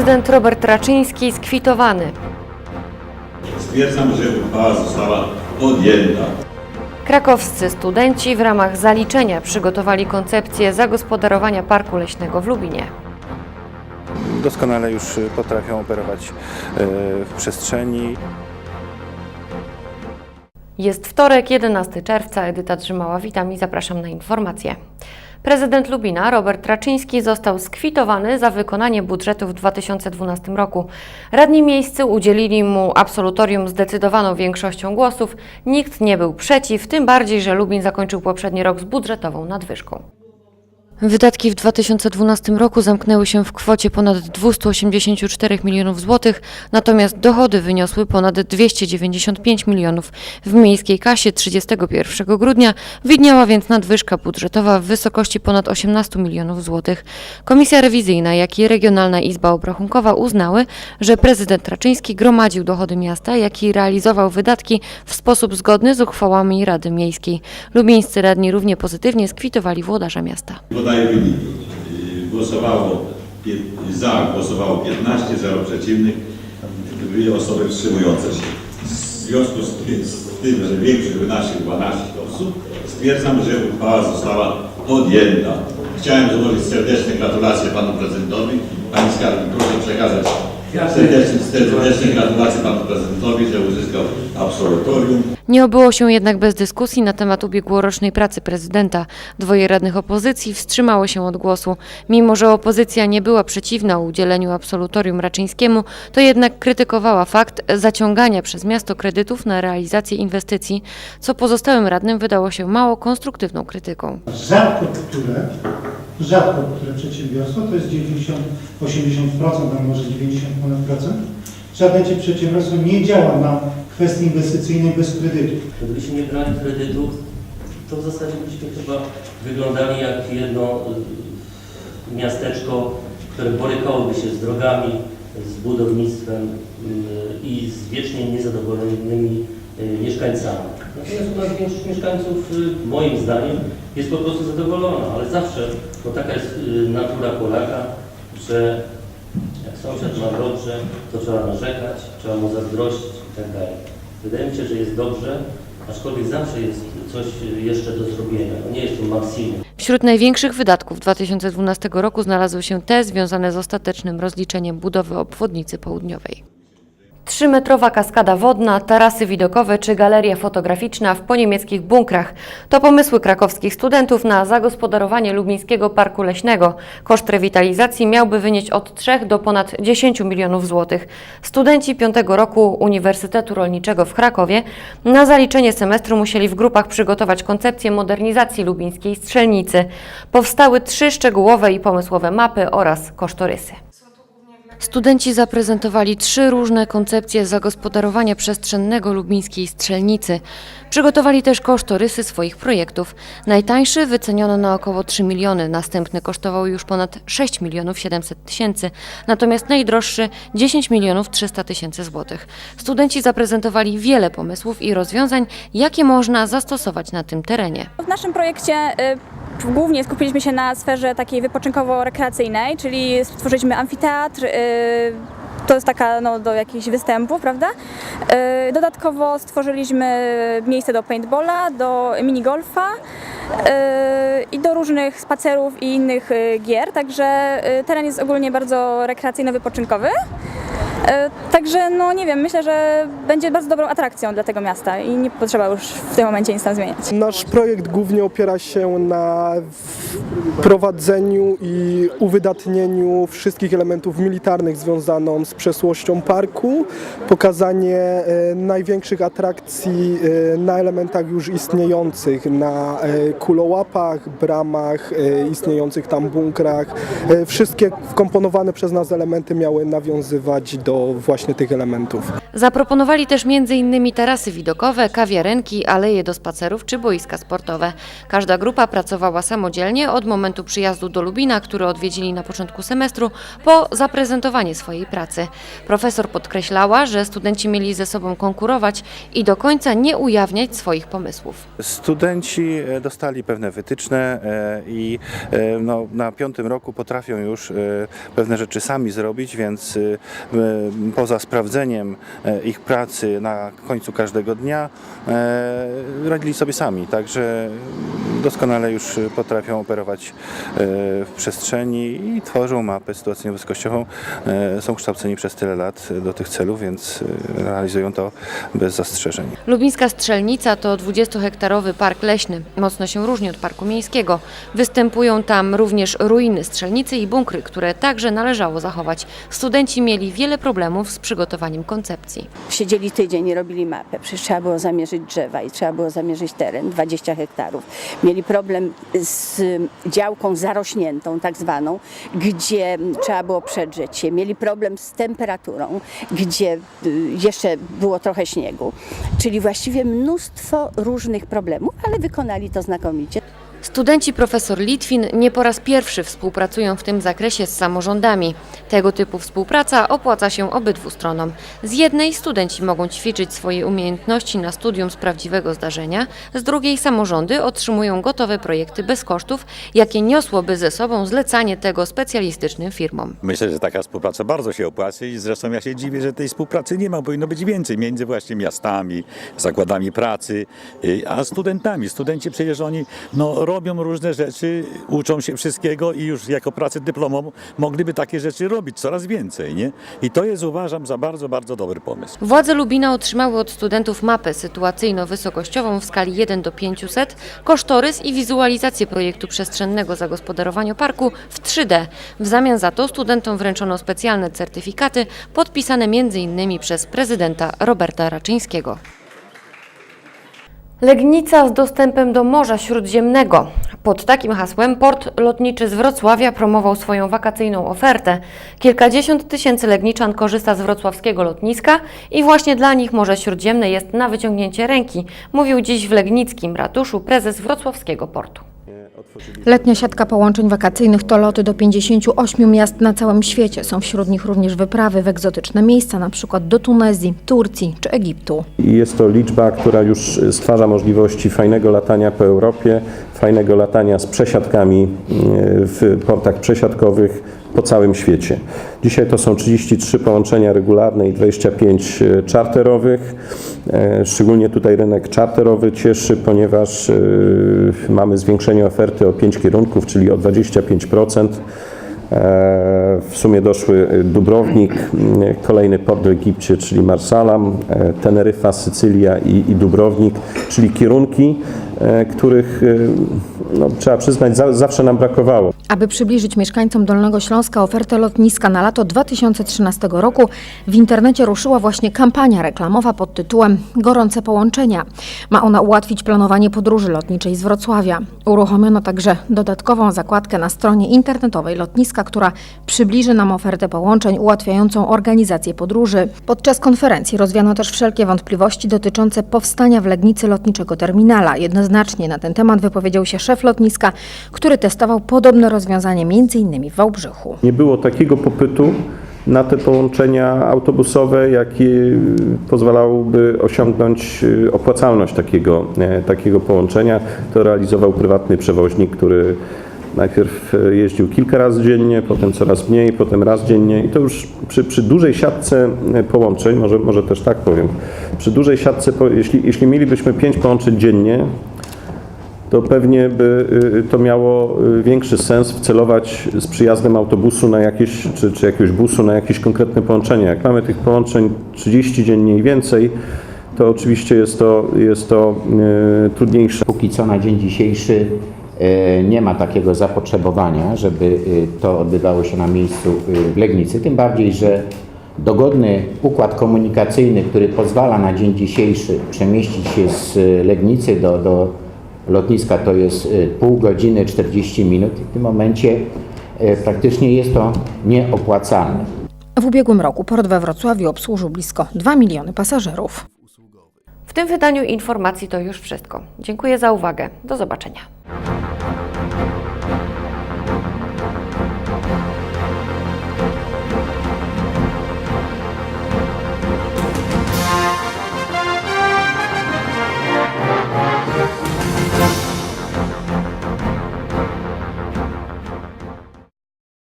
Prezydent Robert Raczyński skwitowany. Stwierdzam, że uchwała została podjęta. Krakowscy studenci w ramach zaliczenia przygotowali koncepcję zagospodarowania parku leśnego w Lubinie. doskonale już y, potrafią operować y, w przestrzeni. Jest wtorek, 11 czerwca. Edyta Trzymała, witam i zapraszam na informacje. Prezydent Lubina Robert Raczyński został skwitowany za wykonanie budżetu w 2012 roku. Radni miejscy udzielili mu absolutorium zdecydowaną większością głosów. Nikt nie był przeciw, tym bardziej, że Lubin zakończył poprzedni rok z budżetową nadwyżką. Wydatki w 2012 roku zamknęły się w kwocie ponad 284 milionów złotych, natomiast dochody wyniosły ponad 295 milionów. W miejskiej kasie 31 grudnia widniała więc nadwyżka budżetowa w wysokości ponad 18 milionów złotych. Komisja rewizyjna, jak i Regionalna Izba Obrachunkowa uznały, że prezydent Raczyński gromadził dochody miasta, jak i realizował wydatki w sposób zgodny z uchwałami Rady Miejskiej. Lubieńscy radni równie pozytywnie skwitowali włodarza miasta. Podaję Głosowało za, głosowało 15, 0 przeciwnych, dwie osoby wstrzymujące się. W związku z tym, z tym, że większość wynosił 12 osób, stwierdzam, że uchwała została podjęta. Chciałem złożyć serdeczne gratulacje panu prezydentowi. Pani skarbnik, proszę przekazać serdeczne gratulacje panu prezydentowi, że uzyskał absolutorium. Nie obyło się jednak bez dyskusji na temat ubiegłorocznej pracy prezydenta. Dwoje radnych opozycji wstrzymało się od głosu. Mimo, że opozycja nie była przeciwna udzieleniu absolutorium Raczyńskiemu, to jednak krytykowała fakt zaciągania przez miasto kredytów na realizację inwestycji, co pozostałym radnym wydało się mało konstruktywną krytyką. rzadko które, rzadko które przedsiębiorstwo, to jest 90, 80%, a może 90 ponad procent, żadne przedsiębiorstwo nie działa na kwestii inwestycyjnej bez kredytu. Gdybyśmy nie brali kredytów, to w zasadzie byśmy chyba wyglądali jak jedno y, miasteczko, które borykałoby się z drogami, z budownictwem y, i z wiecznie niezadowolonymi y, mieszkańcami. Natomiast u nas większość mieszkańców, y, moim zdaniem, jest po prostu zadowolona, ale zawsze, bo taka jest y, natura Polaka, że jak sąsiad ma dobrze, to trzeba narzekać, trzeba mu zazdrościć i tak. Wydaje mi się, że jest dobrze, aczkolwiek zawsze jest coś jeszcze do zrobienia. Nie jest to maksimum. Wśród największych wydatków 2012 roku znalazły się te związane z ostatecznym rozliczeniem budowy obwodnicy południowej. Trzymetrowa kaskada wodna, tarasy widokowe czy galeria fotograficzna w poniemieckich bunkrach to pomysły krakowskich studentów na zagospodarowanie lubińskiego parku leśnego. Koszt rewitalizacji miałby wynieść od 3 do ponad 10 milionów złotych. Studenci piątego roku Uniwersytetu Rolniczego w Krakowie na zaliczenie semestru musieli w grupach przygotować koncepcję modernizacji lubińskiej strzelnicy. Powstały trzy szczegółowe i pomysłowe mapy oraz kosztorysy. Studenci zaprezentowali trzy różne koncepcje zagospodarowania przestrzennego lubińskiej strzelnicy. Przygotowali też kosztorysy swoich projektów. Najtańszy wyceniono na około 3 miliony, następny kosztował już ponad 6 milionów 700 tysięcy, natomiast najdroższy 10 milionów 300 tysięcy złotych. Studenci zaprezentowali wiele pomysłów i rozwiązań, jakie można zastosować na tym terenie. W naszym projekcie y, głównie skupiliśmy się na sferze takiej wypoczynkowo-rekreacyjnej, czyli stworzyliśmy amfiteatr, y, to jest taka no, do jakichś występów, prawda? Y, dodatkowo stworzyliśmy miejsce do paintballa, do minigolfa y, i do różnych spacerów i innych gier, także teren jest ogólnie bardzo rekreacyjno-wypoczynkowy. Y, Także, no nie wiem, myślę, że będzie bardzo dobrą atrakcją dla tego miasta i nie potrzeba już w tym momencie nic tam zmieniać. Nasz projekt głównie opiera się na prowadzeniu i uwydatnieniu wszystkich elementów militarnych związaną z przesłością parku, pokazanie e, największych atrakcji e, na elementach już istniejących, na e, kulołapach, bramach, e, istniejących tam bunkrach. E, Wszystkie wkomponowane przez nas elementy miały nawiązywać do do właśnie tych elementów. Zaproponowali też m.in. tarasy widokowe, kawiarenki, aleje do spacerów czy boiska sportowe. Każda grupa pracowała samodzielnie od momentu przyjazdu do Lubina, który odwiedzili na początku semestru, po zaprezentowanie swojej pracy. Profesor podkreślała, że studenci mieli ze sobą konkurować i do końca nie ujawniać swoich pomysłów. Studenci e, dostali pewne wytyczne e, i e, no, na piątym roku potrafią już pewne rzeczy sami zrobić, więc poza sprawdzeniem e, ich pracy na końcu każdego dnia e, radzili sobie sami, także doskonale już potrafią operować e, w przestrzeni i tworzą mapę sytuacyjno-wysokościową. E, Są kształceni przez tyle lat do tych celów, więc e, realizują to bez zastrzeżeń. Lubińska Strzelnica to 20-hektarowy park leśny. Mocno się różni od parku miejskiego. Występują tam również ruiny strzelnicy i bunkry, które także należało zachować. Studenci mieli wiele problemów z przygotowaniem koncepcji. Siedzieli tydzień i robili mapę. Przecież trzeba było zamierzyć drzewa i trzeba było zamierzyć teren, 20 hektarów. Mieli problem z działką zarośniętą, tak zwaną, gdzie trzeba było przedrzeć się. Mieli problem z temperaturą, gdzie y, jeszcze było trochę śniegu. Czyli właściwie mnóstwo różnych problemów, ale wykonali to znakomicie. Studenci profesor Litwin nie po raz pierwszy współpracują w tym zakresie z samorządami. Tego typu współpraca opłaca się obydwu stronom. Z jednej studenci mogą ćwiczyć swoje umiejętności na studium z prawdziwego zdarzenia, z drugiej samorządy otrzymują gotowe projekty bez kosztów, jakie niosłoby ze sobą zlecanie tego specjalistycznym firmom. Myślę, że taka współpraca bardzo się opłaca i zresztą ja się dziwię, że tej współpracy nie ma. Powinno być więcej między właśnie miastami, zakładami pracy, y, a studentami. Studenci przecież oni no, robią różne rzeczy, uczą się wszystkiego i już jako pracę dyplomową mogliby takie rzeczy robić coraz więcej. Nie? I to jest uważam za bardzo, bardzo dobry pomysł. Władze Lubina otrzymały od studentów mapę sytuacyjno-wysokościową w skali 1 do 500, kosztorys i wizualizację projektu przestrzennego zagospodarowania parku w 3D. W zamian za to studentom wręczono specjalne certyfikaty podpisane m.in. przez prezydenta Roberta Raczyńskiego. Legnica z dostępem do Morza Śródziemnego. Pod takim hasłem port lotniczy z Wrocławia promował swoją wakacyjną ofertę. Kilkadziesiąt tysięcy legniczan korzysta z wrocławskiego lotniska i właśnie dla nich Morze Śródziemne jest na wyciągnięcie ręki, mówił dziś w Legnickim ratuszu prezes wrocławskiego portu. Letnia siatka połączeń wakacyjnych to loty do 58 miast na całym świecie. Są wśród nich również wyprawy w egzotyczne miejsca, przykład do Tunezji, Turcji czy Egiptu. Jest to liczba, która już stwarza możliwości fajnego latania po Europie, fajnego latania z przesiadkami e, w portach przesiadkowych po całym świecie. Dzisiaj to są 33 połączenia regularne i 25 czarterowych. E, Szczególnie tutaj rynek czarterowy cieszy, ponieważ e, mamy zwiększenie oferty o 5 kierunków, czyli o 25%. E, W sumie doszły Dubrownik, kolejny port w Egipcie, czyli Marsalam, e, Teneryfa, Sycylia i, i Dubrownik, czyli kierunki, e, których e, no, trzeba przyznać za, zawsze nam brakowało. Aby przybliżyć mieszkańcom Dolnego Śląska ofertę lotniska na lato 2013 roku, w internecie ruszyła właśnie kampania reklamowa pod tytułem Gorące połączenia. Ma ona ułatwić planowanie podróży lotniczej z Wrocławia. Uruchomiono także dodatkową zakładkę na stronie internetowej lotniska, która przybliży nam ofertę połączeń ułatwiającą organizację podróży. Podczas konferencji rozwiano też wszelkie wątpliwości dotyczące powstania w Legnicy lotniczego terminala. Jednoznacznie na ten temat wypowiedział się szef lotniska, który testował podobne rozwiązanie m.in. w Wałbrzychu. Nie było takiego popytu na te połączenia autobusowe, jaki pozwalałby osiągnąć e, opłacalność takiego, e, takiego połączenia. To realizował prywatny przewoźnik, który najpierw e, jeździł kilka razy dziennie, potem coraz mniej, potem raz dziennie i to już przy, przy dużej siatce e, połączeń, może, może też tak powiem, przy dużej siatce, jeśli, jeśli mielibyśmy pięć połączeń dziennie, to pewnie by y, to miało y, większy sens wcelować z przyjazdem autobusu na jakieś, czy, czy jakiegoś busu na jakieś konkretne połączenie. Jak mamy tych połączeń 30 dziennie i więcej, to oczywiście jest to, jest to y, trudniejsze. Póki co na dzień dzisiejszy nie ma takiego zapotrzebowania, żeby to odbywało się na miejscu w Legnicy, tym bardziej, że dogodny układ komunikacyjny, który pozwala na dzień dzisiejszy przemieścić się z Legnicy do, do lotniska to jest e, pół godziny 40 minut i w tym momencie e, praktycznie jest to nieopłacalne. W ubiegłym roku port we Wrocławiu obsłużył blisko 2 miliony pasażerów. W tym wydaniu informacji to już wszystko. Dziękuję za uwagę. Do zobaczenia.